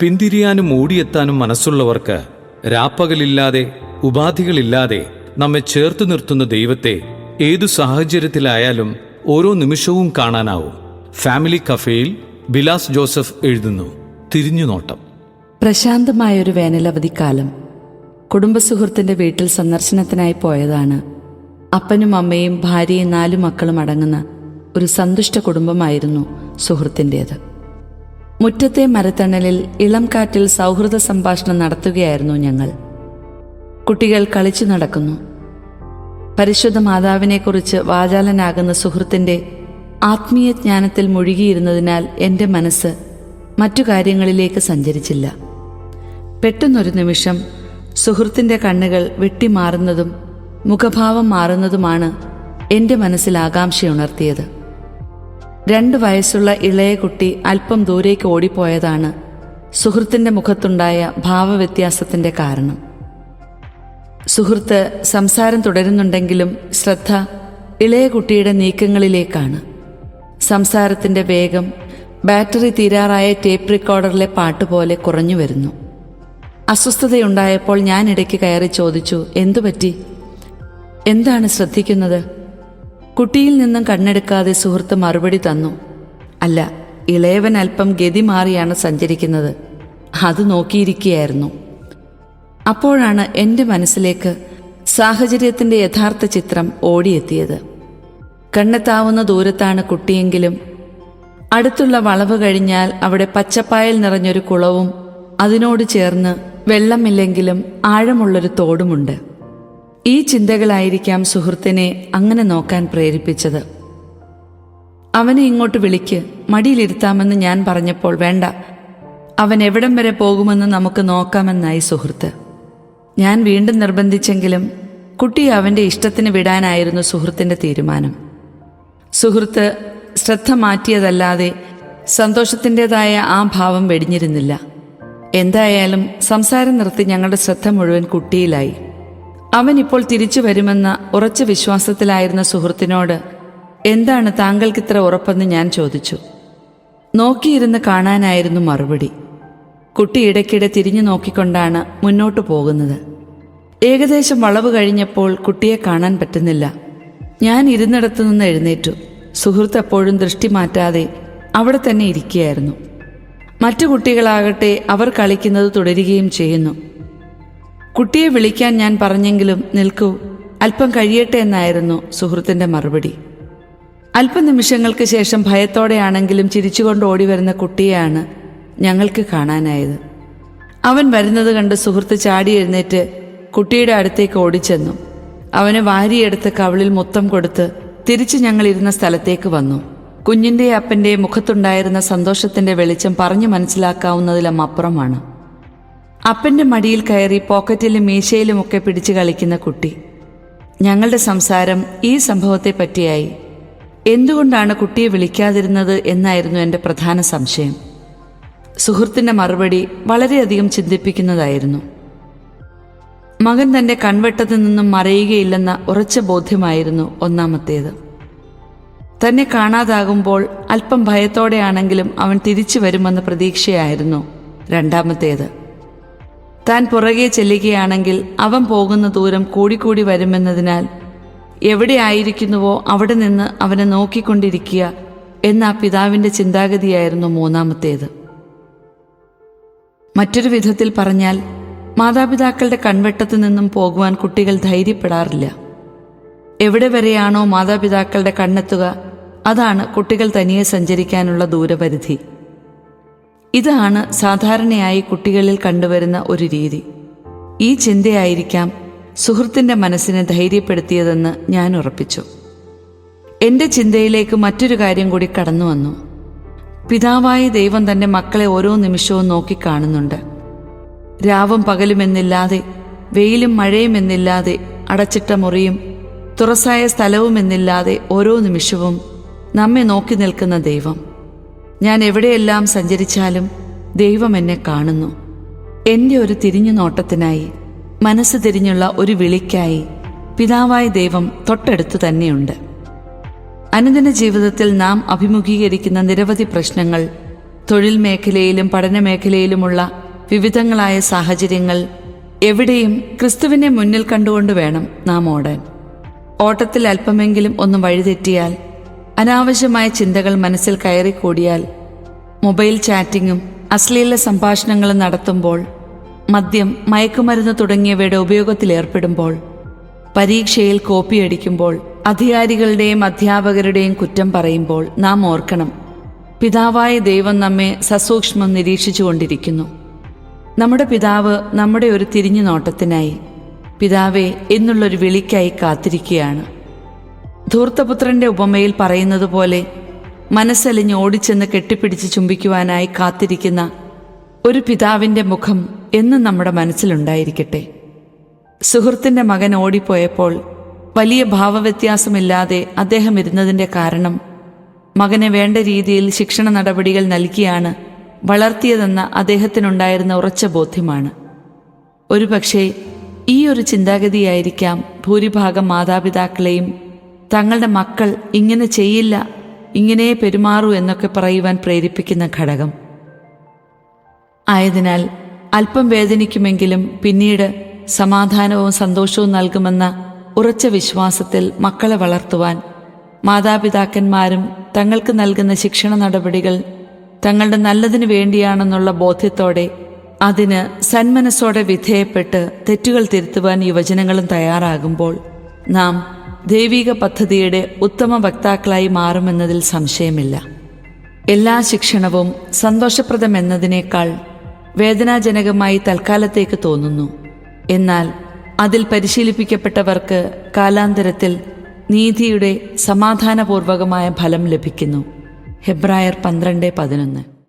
പിന്തിരിയാനും ഓടിയെത്താനും മനസ്സുള്ളവർക്ക് രാപ്പകലില്ലാതെ ഉപാധികളില്ലാതെ നമ്മെ ചേർത്ത് നിർത്തുന്ന ദൈവത്തെ ഏതു സാഹചര്യത്തിലായാലും ഓരോ നിമിഷവും കാണാനാവും. ഫാമിലി കഫേയിൽ ബിലാസ് ജോസഫ് എഴുതുന്നു. തിരിഞ്ഞുനോട്ടം പ്രശാന്തമായൊരു വേനലവധിക്കാലം. കുടുംബസുഹൃത്തിന്റെ വീട്ടിൽ സന്ദർശനത്തിനായി പോയതാണ്. അപ്പനും അമ്മയും ഭാര്യയും നാലു മക്കളും അടങ്ങുന്ന ഒരു സന്തുഷ്ട കുടുംബമായിരുന്നു സുഹൃത്തിന്റേത് മുറ്റത്തെ മരത്തണലിൽ ഇളം കാറ്റിൽ സൗഹൃദ സംഭാഷണം നടത്തുകയായിരുന്നു ഞങ്ങൾ. കുട്ടികൾ കളിച്ചു നടക്കുന്നു. പരിശുദ്ധ മാതാവിനെക്കുറിച്ച് വാചാലനാകുന്ന സുഹൃത്തിന്റെ ആത്മീയ ജ്ഞാനത്തിൽ മുഴുകിയിരുന്നതിനാൽ എന്റെ മനസ്സ് മറ്റു കാര്യങ്ങളിലേക്ക് സഞ്ചരിച്ചില്ല. പെട്ടെന്നൊരു നിമിഷം സുഹൃത്തിന്റെ കണ്ണുകൾ വെട്ടിമാറുന്നതും മുഖഭാവം മാറുന്നതുമാണ് എന്റെ മനസ്സിൽ ആകാംക്ഷയുണർത്തിയത്. രണ്ട് വയസ്സുള്ള ഇളയ കുട്ടി അല്പം ദൂരേക്ക് ഓടിപ്പോയതാണ് സുഹൃത്തിന്റെ മുഖത്തുണ്ടായ ഭാവവ്യത്യാസത്തിന്റെ കാരണം. സുഹൃത്ത് സംസാരം തുടരുന്നുണ്ടെങ്കിലും ശ്രദ്ധ ഇളയ കുട്ടിയുടെ നീക്കങ്ങളിലേക്കാണ്. സംസാരത്തിന്റെ വേഗം ബാറ്ററി തീരാറായ ടേപ്പ് റെക്കോർഡറിലെ പാട്ട് പോലെ കുറഞ്ഞു വരുന്നു. അസ്വസ്ഥതയുണ്ടായപ്പോൾ ഞാൻ ഇടയ്ക്ക് കയറി ചോദിച്ചു എന്തുപറ്റി? എന്താണ് ശ്രദ്ധിക്കുന്നത്? കുട്ടിയിൽ നിന്നും കണ്ണെടുക്കാതെ സുഹൃത്ത് മറുപടി തന്നു. അല്ല ഇളയവൻ അല്പം ഗതി മാറിയാണ് സഞ്ചരിക്കുന്നത്. അത് നോക്കിയിരിക്കുകയായിരുന്നു. അപ്പോഴാണ് എന്റെ മനസ്സിലേക്ക് സാഹചര്യത്തിന്റെ യഥാർത്ഥ ചിത്രം ഓടിയെത്തിയത്. കണ്ണെത്താവുന്ന ദൂരത്താണ് കുട്ടിയെങ്കിലും. അടുത്തുള്ള വളവ് കഴിഞ്ഞാൽ അവിടെ പച്ചപ്പായൽ നിറഞ്ഞൊരു കുളവും അതിനോട് ചേർന്ന് വെള്ളമില്ലെങ്കിലും ആഴമുള്ളൊരു തോടുമുണ്ട്. ഈ ചിന്തകളായിരിക്കാം സുഹൃത്തിനെ അങ്ങനെ നോക്കാൻ പ്രേരിപ്പിച്ചത്. അവനെ ഇങ്ങോട്ട് വിളിക്ക് മടിയിലിരുത്താമെന്ന് ഞാൻ പറഞ്ഞപ്പോൾ വേണ്ട. അവൻ എവിടം വരെ പോകുമെന്ന് നമുക്ക് നോക്കാമെന്നായി സുഹൃത്ത്. ഞാൻ വീണ്ടും നിർബന്ധിച്ചെങ്കിലും കുട്ടിയെ അവന്റെ ഇഷ്ടത്തിന് വിടാനായിരുന്നു സുഹൃത്തിന്റെ തീരുമാനം. സുഹൃത്ത് ശ്രദ്ധ മാറ്റിയതല്ലാതെ സന്തോഷത്തിന്റെതായ ആ ഭാവം വെടിഞ്ഞിരുന്നില്ല. എന്തായാലും സംസാരം നിർത്തി ഞങ്ങളുടെ ശ്രദ്ധ മുഴുവൻ കുട്ടിയിലായി. അവൻ ഇപ്പോൾ തിരിച്ചു വരുമെന്ന ഉറച്ച വിശ്വാസത്തിലായിരുന്ന സുഹൃത്തിനോട് എന്താണ് താങ്കൾക്ക് ഇത്ര ഉറപ്പെന്ന് ഞാൻ ചോദിച്ചു. നോക്കിയിരുന്ന് കാണാനായിരുന്നു മറുപടി. കുട്ടി ഇടയ്ക്കിടെ തിരിഞ്ഞു നോക്കിക്കൊണ്ടാണ് മുന്നോട്ടു പോകുന്നത്. ഏകദേശം വളവ് കഴിഞ്ഞപ്പോൾ കുട്ടിയെ കാണാൻ പറ്റുന്നില്ല. ഞാൻ ഇരുന്നിടത്തു നിന്ന് എഴുന്നേറ്റു. സുഹൃത്ത് എപ്പോഴും ദൃഷ്ടി മാറ്റാതെ അവിടെ തന്നെ ഇരിക്കുകയായിരുന്നു. മറ്റു കുട്ടികളാകട്ടെ അവർ കളിക്കുന്നത് തുടരുകയും ചെയ്യുന്നു. കുട്ടിയെ വിളിക്കാൻ ഞാൻ പറഞ്ഞെങ്കിലും നിൽക്കൂ. അല്പം കഴിയട്ടെ എന്നായിരുന്നു സുഹൃത്തിന്റെ മറുപടി. അല്പനിമിഷങ്ങൾക്ക് ശേഷം ഭയത്തോടെയാണെങ്കിലും ചിരിച്ചുകൊണ്ട് ഓടി വരുന്ന കുട്ടിയെയാണ് ഞങ്ങൾക്ക് കാണാനായത്. അവൻ വരുന്നത് കണ്ട് സുഹൃത്ത് ചാടി എഴുന്നേറ്റ് കുട്ടിയുടെ അടുത്തേക്ക് ഓടിച്ചെന്നു. അവന് വാരിയെടുത്ത് കവളിൽ മുത്തം കൊടുത്ത് തിരിച്ച് ഞങ്ങളിരുന്ന സ്ഥലത്തേക്ക് വന്നു. കുഞ്ഞിന്റെ അപ്പന്റെ മുഖത്തുണ്ടായിരുന്ന സന്തോഷത്തിന്റെ വെളിച്ചം പറഞ്ഞു മനസ്സിലാക്കാവുന്നതിലും അപ്പുറമാണ്. അപ്പന്റെ മടിയിൽ കയറി പോക്കറ്റിലും മീശയിലുമൊക്കെ പിടിച്ചു കളിക്കുന്ന കുട്ടി. ഞങ്ങളുടെ സംസാരം ഈ സംഭവത്തെ പറ്റിയായി എന്തുകൊണ്ടാണ് കുട്ടിയെ വിളിക്കാതിരുന്നത് എന്നായിരുന്നു എന്റെ പ്രധാന സംശയം. സുഹൃത്തിന്റെ മറുപടി വളരെയധികം ചിന്തിപ്പിക്കുന്നതായിരുന്നു. മകൻ തന്റെ കൺവെട്ടത്തിൽ നിന്നും മറയുകയില്ലെന്ന ഉറച്ച ബോധ്യമായിരുന്നു ഒന്നാമത്തേത്. തന്നെ കാണാതാകുമ്പോൾ അല്പം ഭയത്തോടെയാണെങ്കിലും അവൻ തിരിച്ചു വരുമെന്ന പ്രതീക്ഷയായിരുന്നു രണ്ടാമത്തേത്. താൻ പുറകെ ചെല്ലുകയാണെങ്കിൽ അവൻ പോകുന്ന ദൂരം കൂടിക്കൂടി വരുമെന്നതിനാൽ എവിടെ ആയിരിക്കുന്നുവോ അവിടെ നിന്ന് അവനെ നോക്കിക്കൊണ്ടിരിക്കുക എന്ന ആ പിതാവിന്റെ ചിന്താഗതിയായിരുന്നു മൂന്നാമത്തേത്. മറ്റൊരു വിധത്തിൽ പറഞ്ഞാൽ മാതാപിതാക്കളുടെ കൺവെട്ടത്തു നിന്നും പോകുവാൻ കുട്ടികൾ ധൈര്യപ്പെടാറില്ല. എവിടെ വരെയാണോ മാതാപിതാക്കളുടെ കണ്ണെത്തുക അതാണ് കുട്ടികൾ തനിയെ സഞ്ചരിക്കാനുള്ള ദൂരപരിധി. ഇതാണ് സാധാരണയായി കുട്ടികളിൽ കണ്ടുവരുന്ന ഒരു രീതി. ഈ ചിന്തയായിരിക്കാം സുഹൃത്തിന്റെ മനസ്സിനെ ധൈര്യപ്പെടുത്തിയതെന്ന് ഞാൻ ഉറപ്പിച്ചു. എന്റെ ചിന്തയിലേക്ക് മറ്റൊരു കാര്യം കൂടി കടന്നു വന്നു. പിതാവായ ദൈവം തന്റെ മക്കളെ ഓരോ നിമിഷവും നോക്കിക്കാണുന്നുണ്ട് രാവും പകലുമെന്നില്ലാതെ വെയിലും മഴയുമെന്നില്ലാതെ അടച്ചിട്ട മുറിയും തുറസായ സ്ഥലവുമെന്നില്ലാതെ ഓരോ നിമിഷവും നമ്മെ നോക്കി നിൽക്കുന്ന ദൈവം. ഞാൻ എവിടെയെല്ലാം സഞ്ചരിച്ചാലും ദൈവം എന്നെ കാണുന്നു. എന്റെ ഒരു തിരിഞ്ഞു നോട്ടത്തിനായി മനസ്സ് തിരിഞ്ഞുള്ള ഒരു വിളിക്കായി പിതാവായ ദൈവം തൊട്ടടുത്തു തന്നെയുണ്ട്. അനുദിന ജീവിതത്തിൽ നാം അഭിമുഖീകരിക്കുന്ന നിരവധി പ്രശ്നങ്ങൾ തൊഴിൽ മേഖലയിലും പഠന മേഖലയിലുമുള്ള വിവിധങ്ങളായ സാഹചര്യങ്ങൾ എവിടെയും ക്രിസ്തുവിനെ മുന്നിൽ കണ്ടുകൊണ്ട് വേണം നാം ഓടാൻ. ഓട്ടത്തിൽ അല്പമെങ്കിലും ഒന്ന് വഴിതെറ്റിയാൽ അനാവശ്യമായ ചിന്തകൾ മനസ്സിൽ കയറി കൂടിയാൽ മൊബൈൽ ചാറ്റിങ്ങും അശ്ലീല സംഭാഷണങ്ങളും നടത്തുമ്പോൾ മദ്യം മയക്കുമരുന്ന് തുടങ്ങിയവയുടെ ഉപയോഗത്തിലേർപ്പെടുമ്പോൾ പരീക്ഷയിൽ കോപ്പിയടിക്കുമ്പോൾ അധികാരികളുടെയും അധ്യാപകരുടെയും കുറ്റം പറയുമ്പോൾ നാം ഓർക്കണം. പിതാവായ ദൈവം നമ്മെ സസൂക്ഷ്മം നിരീക്ഷിച്ചുകൊണ്ടിരിക്കുന്നു. നമ്മുടെ പിതാവ് നമ്മുടെ ഒരു തിരിഞ്ഞു നോട്ടത്തിനായി പിതാവേ എന്നുള്ളൊരു വിളിക്കായി കാത്തിരിക്കുകയാണ്. ധൂർത്തപുത്രന്റെ ഉപമയിൽ പറയുന്നത് പോലെ മനസ്സലിഞ്ഞ് ഓടിച്ചെന്ന് കെട്ടിപ്പിടിച്ച് ചുംബിക്കുവാനായി കാത്തിരിക്കുന്ന ഒരു പിതാവിന്റെ മുഖം എന്നും നമ്മുടെ മനസ്സിലുണ്ടായിരിക്കട്ടെ. സുഹൃത്തിന്റെ മകൻ ഓടിപ്പോയപ്പോൾ വലിയ ഭാവവ്യത്യാസമില്ലാതെ അദ്ദേഹം ഇരുന്നതിന്റെ കാരണം മകനെ വേണ്ട രീതിയിൽ ശിക്ഷണ നടപടികൾ നൽകിയാണ് വളർത്തിയതെന്ന അദ്ദേഹത്തിനുണ്ടായിരുന്ന ഉറച്ച ബോധ്യമാണ്. ഒരുപക്ഷേ ഈ ഒരു ചിന്താഗതിയായിരിക്കാം ഭൂരിഭാഗം മാതാപിതാക്കളെയും തങ്ങളുടെ മക്കൾ ഇങ്ങനെ ചെയ്യില്ല ഇങ്ങനെ പെരുമാറൂ എന്നൊക്കെ പറയുവാൻ പ്രേരിപ്പിക്കുന്ന ഘടകം. ആയതിനാൽ അല്പം വേദനിക്കുമെങ്കിലും പിന്നീട് സമാധാനവും സന്തോഷവും നൽകുമെന്ന ഉറച്ച വിശ്വാസത്തിൽ മക്കളെ വളർത്തുവാൻ മാതാപിതാക്കന്മാരും തങ്ങൾക്ക് നൽകുന്ന ശിക്ഷണ നടപടികൾ തങ്ങളുടെ നല്ലതിനു വേണ്ടിയാണെന്നുള്ള ബോധ്യത്തോടെ അതിന് സന്മനസ്സോടെ വിധേയപ്പെട്ട് തെറ്റുകൾ തിരുത്തുവാൻ യുവജനങ്ങളും തയ്യാറാകുമ്പോൾ നാം ദൈവിക പദ്ധതിയുടെ ഉത്തമ വക്താക്കളായി മാറുമെന്നതിൽ സംശയമില്ല. എല്ലാ ശിക്ഷണവും സന്തോഷപ്രദം എന്നതിനേക്കാൾ വേദനാജനകമായി തൽക്കാലത്തേക്ക് തോന്നുന്നു. എന്നാൽ അതിൽ പരിശീലിപ്പിക്കപ്പെട്ടവർക്ക് കാലാന്തരത്തിൽ നീതിയുടെ സമാധാനപൂർവകമായ ഫലം ലഭിക്കുന്നു. ഹെബ്രായർ പന്ത്രണ്ട് പതിനൊന്ന്.